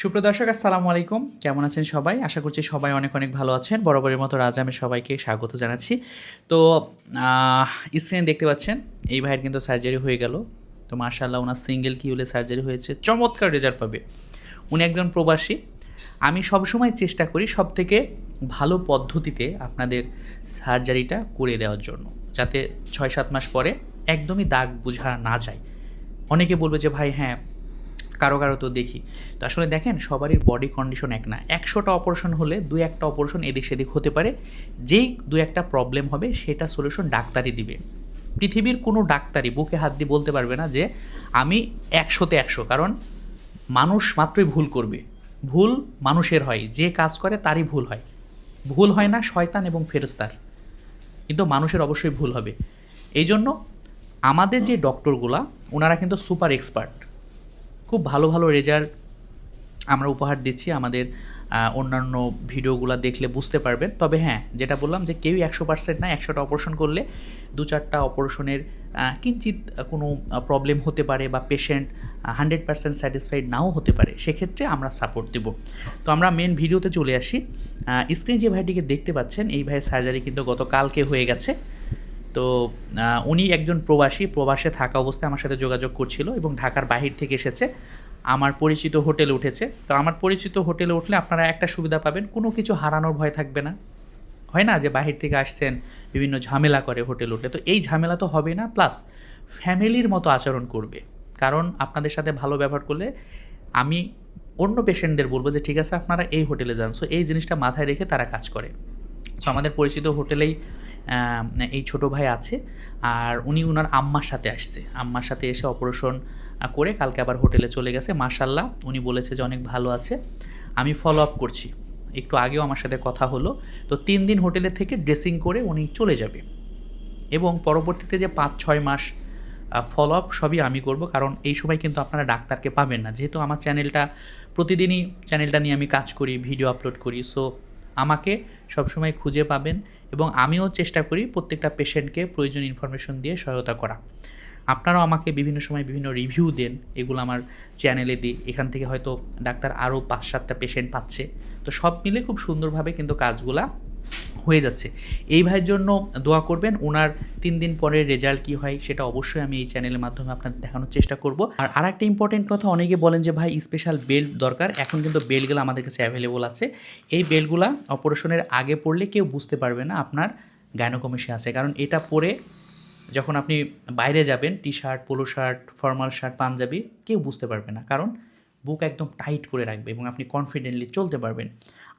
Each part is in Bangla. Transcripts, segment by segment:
সুপ্রদর্শক, আসসালামু আলাইকুম। কেমন আছেন সবাই? আশা করছি সবাই অনেক অনেক ভালো আছেন। বরাবরের মতো রাজ আমি সবাইকে স্বাগত জানাচ্ছি। তো স্ক্রিনে দেখতে পাচ্ছেন? এই ভাইয়ের কিন্তু সার্জারি হয়ে গেল। তো মার্শাল্লাহ ওনার সিঙ্গেল কিউলে সার্জারি হয়েছে? চমৎকার রেজাল্ট পাবে। উনি একজন প্রবাসী। আমি সবসময় চেষ্টা করি সব থেকে ভালো পদ্ধতিতে আপনাদের সার্জারিটা করে দেওয়ার জন্য, যাতে ছয় সাত মাস পরে একদমই দাগ বোঝা না যায়। অনেকে বলবে যে, ভাই হ্যাঁ কারও কারও তো দেখি। তো আসলে দেখেন, সবারই বডি কন্ডিশন এক না। একশোটা অপারেশন হলে দু একটা অপারেশন এদিক সেদিক হতে পারে। যেই দু একটা প্রবলেম হবে, সেটা সলিউশন ডাক্তারই দিবে। পৃথিবীর কোনো ডাক্তারই বুকে হাত দিয়ে বলতে পারবে না যে, আমি একশোতে একশো। কারণ মানুষ মাত্রই ভুল করবে। ভুল মানুষের হয়। যে কাজ করে, তারই ভুল হয়। ভুল হয় না শয়তান এবং ফেরস্তার কিন্তু মানুষের অবশ্যই ভুল হবে। এই জন্য আমাদের যে ডক্টরগুলা ওনারা কিন্তু সুপার এক্সপার্ট খুব ভালো ভালো রেজাল্ট আমরা উপহার দিচ্ছি আমাদের অন্যান্য ভিডিওগুলো দেখলে বুঝতে পারবেন। তবে হ্যাঁ যেটা বললাম যে কেউই একশো পার্সেন্ট না, একশোটা অপারেশন করলে দু চারটা অপারেশনের কিঞ্চিত কোনো প্রবলেম হতে পারে বা পেশেন্ট হান্ড্রেড পার্সেন্ট স্যাটিসফাইড নাও হতে পারে। সেক্ষেত্রে আমরা সাপোর্ট দেব। তো আমরা মেন ভিডিওতে চলে আসি। স্ক্রিন যে ভাইটিকে দেখতে পাচ্ছেন, এই ভাইয়ের সার্জারি কিন্তু গতকালকে হয়ে গেছে। তো উনি একজন প্রবাসী, প্রবাসে থাকা অবস্থায় আমার সাথে যোগাযোগ করছিল এবং ঢাকার বাহির থেকে এসেছে। আমার পরিচিত হোটেলে উঠেছে। তো আমার পরিচিত হোটেলে উঠলে আপনারা একটা সুবিধা পাবেন, কোনো কিছু হারানোর ভয় থাকবে না। হয় না যে বাহির থেকে আসছেন, বিভিন্ন ঝামেলা করে হোটেল উঠলে। তো এই ঝামেলা তো হবে না, প্লাস ফ্যামিলির মতো আচরণ করবে। কারণ আপনাদের সাথে ভালো ব্যবহার করলে আমি অন্য পেশেন্টদের বলব যে, ঠিক আছে, আপনারা এই হোটেলে যান। সো এই জিনিসটা মাথায় রেখে তারা কাজ করে। সো আমাদের পরিচিত হোটেলেই এই ছোট ভাই আছে। আর উনি ওনার আম্মার সাথে আসছে। আম্মার সাথে এসে অপারেশন করে কালকে আবার হোটেলে চলে গেছে। মাশাল্লাহ উনি বলেছে যে অনেক ভালো আছে। আমি ফলো আপ করছি। একটু আগেও আমার সাথে কথা হলো। তো তিন দিন হোটেলে থেকে ড্রেসিং করে উনি চলে যাবে। এবং পরবর্তীতে যে পাঁচ, ছয় মাস ফলো আপ সবই আমি করব। কারণ এই সময় কিন্তু আপনারা ডাক্তারকে পাবেন না। যেহেতু আমার চ্যানেলটা প্রতিদিনই চ্যানেলটা নিয়ে আমি কাজ করি ভিডিও আপলোড করি। সো আমাকে সবসময় খুঁজে পাবেন এবং আমিও চেষ্টা করি প্রত্যেকটা পেশেন্টকে প্রয়োজন ইনফরমেশন দিয়ে সহায়তা করা। আপনারাও আমাকে বিভিন্ন সময় বিভিন্ন রিভিউ দেন, এগুলো আমার চ্যানেলে দিই। এখান থেকে হয়তো ডাক্তার আরও পাঁচ সাতটা পেশেন্ট পাচ্ছে। তো সব মিলে খুব সুন্দরভাবে কিন্তু কাজগুলা হয়ে যাচ্ছে। এই ভাইয়ের জন্য দোয়া করবেন। ওনার তিন দিন পরে রেজাল্ট কী হয় সেটা অবশ্যই আমি এই চ্যানেলের মাধ্যমে আপনাদের দেখানোর চেষ্টা করব। আর আরেকটা ইম্পর্টেন্ট কথা, অনেকে বলেন যে, ভাই স্পেশাল বেল্ট দরকার। এখন কিন্তু বেল্টগুলো আমাদের কাছে অ্যাভেলেবল আছে। এই বেল্টগুলো অপারেশনের আগে পড়লে কেউ বুঝতে পারবে না আপনার গাইনোকমিশে আছে। কারণ এটা পরে যখন আপনি বাইরে যাবেন T shirt polo shirt formal shirt panjabi, কেউ বুঝতে পারবে না। কারণ বুক একদম টাইট করে রাখবে এবং আপনি কনফিডেন্টলি চলতে পারবেন।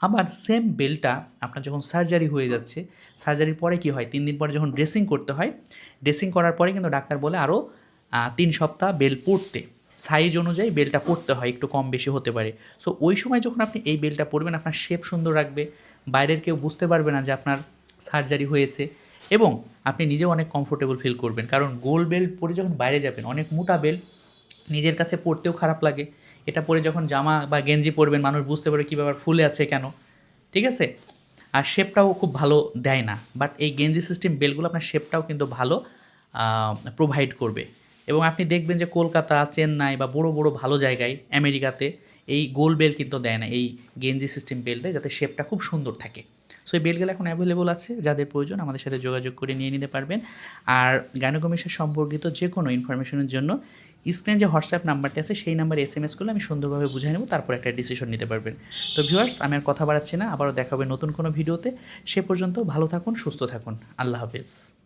আবার সেম বেলটা আপনার যখন সার্জারি হয়ে যাচ্ছে সার্জারির পরে কি হয়? তিন দিন পরে যখন ড্রেসিং করতে হয় ড্রেসিং করার পরে কিন্তু ডাক্তার বলে আরও তিন সপ্তাহ বেল পড়তে সাইজ অনুযায়ী বেলটা পড়তে হয়, একটু কম বেশি হতে পারে। সো ওই সময় যখন আপনি এই বেলটা পরবেন, আপনার শেপ সুন্দর রাখবে। বাইরের কেউ বুঝতে পারবে না যে আপনার সার্জারি হয়েছে এবং আপনি নিজেও অনেক কমফোর্টেবল ফিল করবেন। কারণ গোল বেল্ট পরে যখন বাইরে যাবেন, অনেক মোটা বেল্ট নিজের কাছে পড়তেও খারাপ লাগে। এটা পরে যখন জামা বা গেঞ্জি পরবেন, মানুষ বুঝতে পারে কী ব্যাপার, ফুলে আছে কেন। ঠিক আছে? আর শেপটাও খুব ভালো দেয় না। বাট এই গেঞ্জি সিস্টেম বেলগুলো আপনার শেপটাও কিন্তু ভালো প্রোভাইড করবে। এবং আপনি দেখবেন যে কলকাতা, চেন্নাই বা বড় বড় ভালো জায়গায়, আমেরিকাতে এই গোল বেল কিন্তু দেয় না, এই গেঞ্জি সিস্টেম বেল দেয় যাতে শেপটা খুব সুন্দর থাকে। সো এই বেলগুলো এখন অ্যাভেলেবল আছে। যাদের প্রয়োজন আমাদের সাথে যোগাযোগ করে নিয়ে নিতে পারবেন। আর গাইনোকমিশন সম্পর্কিত যে কোনো ইনফরমেশনের জন্য স্ক্রিনে যে হোয়াটসঅ্যাপ নাম্বারটি আছে, সেই নাম্বারে এস এম এস করলে আমি সুন্দরভাবে বুঝে নেব, তারপর একটা ডিসিশন নিতে পারবেন। তো ভিউয়ার্স আমি আর কথা বাড়াচ্ছি না। আবারও দেখা হবে নতুন কোনো ভিডিওতে। সে পর্যন্ত ভালো থাকুন, সুস্থ থাকুন। আল্লাহ হাফেজ।